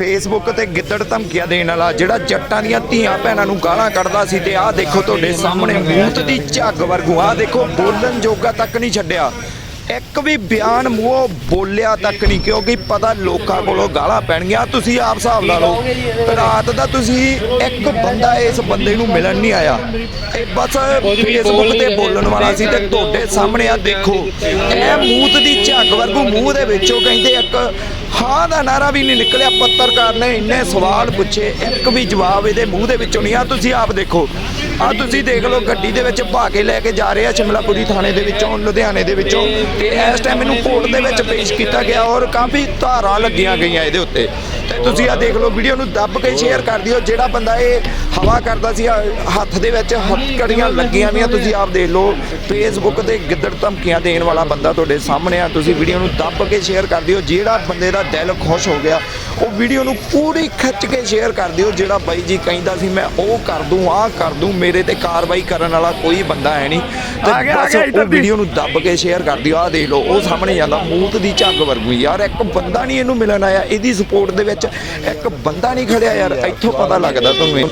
Facebook ਤੇ ਗਿੱਦੜ ਧਮਕੀਆਂ ਦੇਣ ਵਾਲਾ ਜਿਹੜਾ ਜੱਟਾਂ ਦੀਆਂ ਧੀਆਂ ਭੈਣਾਂ ਨੂੰ ਗਾਲਾਂ ਕੱਢਦਾ ਸੀ ਤੇ ਆਹ ਦੇਖੋ ਤੁਹਾਡੇ ਸਾਹਮਣੇ ਮੂਤ ਦੀ ਝੱਗ ਵਰਗੂ, ਆਹ ਦੇਖੋ ਬੋਲਣ ਜੋਗਾ ਤੱਕ ਨਹੀਂ ਛੱਡਿਆ। ਇੱਕ ਵੀ ਬਿਆਨ ਮੂੰਹੋਂ ਬੋਲਿਆ ਤੱਕ ਨਹੀਂ, ਕਿਉਂਕਿ ਪਤਾ ਲੋਕਾਂ ਕੋਲੋਂ ਗਾਲਾਂ ਪੈਣਗੀਆਂ, ਤੁਸੀਂ ਆਪ ਹਿਸਾਬ ਲਾ ਲਓ। ਰਾਤ ਦਾ ਤੁਸੀਂ ਇੱਕ ਬੰਦਾ ਇਸ ਬੰਦੇ ਨੂੰ ਮਿਲਣ ਨਹੀਂ ਆਇਆ। ਇਹ ਬਸ ਫੇਸਬੁੱਕ ਤੇ ਬੋਲਣ ਵਾਲਾ ਸੀ ਤੇ ਤੁਹਾਡੇ ਸਾਹਮਣੇ ਆ ਦੇਖੋ, ਇਹ ਮੂਤ ਦੀ ਝੱਗ ਵਰਗੂ ਮੂੰਹ ਦੇ ਵਿੱਚੋਂ ਕਹਿੰਦੇ ਇੱਕ ਹਾਂ ਦਾ ਨਾਰਾ ਵੀ ਨਹੀਂ ਨਿਕਲਿਆ, ਪੱਤਰਕਾਰ ਨੇ ਇੰਨੇ ਸਵਾਲ ਪੁੱਛੇ, ਇੱਕ ਵੀ ਜਵਾਬ ਇਹਦੇ ਮੂੰਹ ਦੇ ਵਿੱਚੋਂ ਨਹੀਂ ਆ, ਤੁਸੀਂ ਆਪ ਦੇਖੋ। ਆ ਤੁਸੀਂ ਦੇਖ ਲਓ, ਗੱਡੀ ਦੇ ਵਿੱਚ ਭਾ ਕੇ ਲੈ ਕੇ ਜਾ ਰਹੇ ਆ ਸ਼ਿਮਲਾਪੁਰੀ ਥਾਣੇ ਦੇ ਵਿੱਚੋਂ, ਲੁਧਿਆਣੇ ਦੇ ਵਿੱਚੋਂ। ਤੇ ਇਸ ਟਾਈਮ ਇਹਨੂੰ ਕੋਰਟ ਦੇ ਵਿੱਚ ਪੇਸ਼ ਕੀਤਾ ਗਿਆ ਔਰ ਕਾਫੀ ਧਾਰਾਂ ਲੱਗੀਆਂ ਗਈਆਂ ਇਹਦੇ ਉੱਤੇ। ਤੇ ਤੁਸੀਂ ਆ ਦੇਖ ਲਓ, ਵੀਡੀਓ ਨੂੰ ਦੱਬ ਕੇ ਸ਼ੇਅਰ ਕਰ ਦਿਓ। ਜਿਹੜਾ ਬੰਦਾ ਇਹ ਹਵਾ ਕਰਦਾ ਸੀ ਹੱਥ ਦੇ ਵਿੱਚ ਹੱਥਕੜੀਆਂ ਲੱਗੀਆਂ ਵੀਆਂ ਤੁਸੀਂ ਆਪ ਦੇਖ ਲਓ। ਫੇਸਬੁੱਕ ਤੇ ਗਿੱਦੜ ਧਮਕੀਆਂ ਦੇਣ ਵਾਲਾ ਬੰਦਾ ਤੁਹਾਡੇ ਸਾਹਮਣੇ ਆ। ਤੁਸੀਂ ਵੀਡੀਓ ਨੂੰ ਦੱਬ ਕੇ ਸ਼ੇਅਰ ਕਰ ਦਿਓ। ਜਿਹੜਾ ਬੰਦੇ ਦਾ ਦਿਲ ਖੁਸ਼ ਹੋ ਗਿਆ, ਉਹ ਵੀਡੀਓ ਨੂੰ ਪੂਰੀ ਖਿੱਚ ਕੇ ਸ਼ੇਅਰ ਕਰ ਦਿਓ। ਜਿਹੜਾ ਬਾਈ ਜੀ ਕਹਿੰਦਾ ਸੀ, ਮੈਂ ਉਹ ਕਰ ਦੂੰ, ਆਹ ਕਰ ਦੂੰ ਮੇਰੇ ਤੇ ਕਾਰਵਾਈ ਕਰਨ ਵਾਲਾ ਕੋਈ ਬੰਦਾ ਹੈ ਨਹੀਂ। ਤੇ ਆ ਗਿਆ, ਆ ਬਸ ਉਹ। ਵੀਡੀਓ ਨੂੰ ਦੱਬ ਕੇ ਸ਼ੇਅਰ ਕਰ ਦਿਓ। ਆਹ ਦੇਖ ਲਓ ਉਹ ਸਾਹਮਣੇ ਜਾਂਦਾ ਮੂਤ ਦੀ ਝੱਗ ਵਰਗੂ। ਯਾਰ ਇੱਕ ਬੰਦਾ ਨਹੀਂ ਇਹਨੂੰ ਮਿਲਣ ਆਇਆ। ਇਹਦੀ ਸਪੋਰਟ ਦੇ ਵਿੱਚ ਇੱਕ ਬੰਦਾ ਨਹੀਂ ਖੜਿਆ ਯਾਰ। ਇੱਥੋਂ ਪਤਾ ਲੱਗਦਾ ਤੁਹਾਨੂੰ।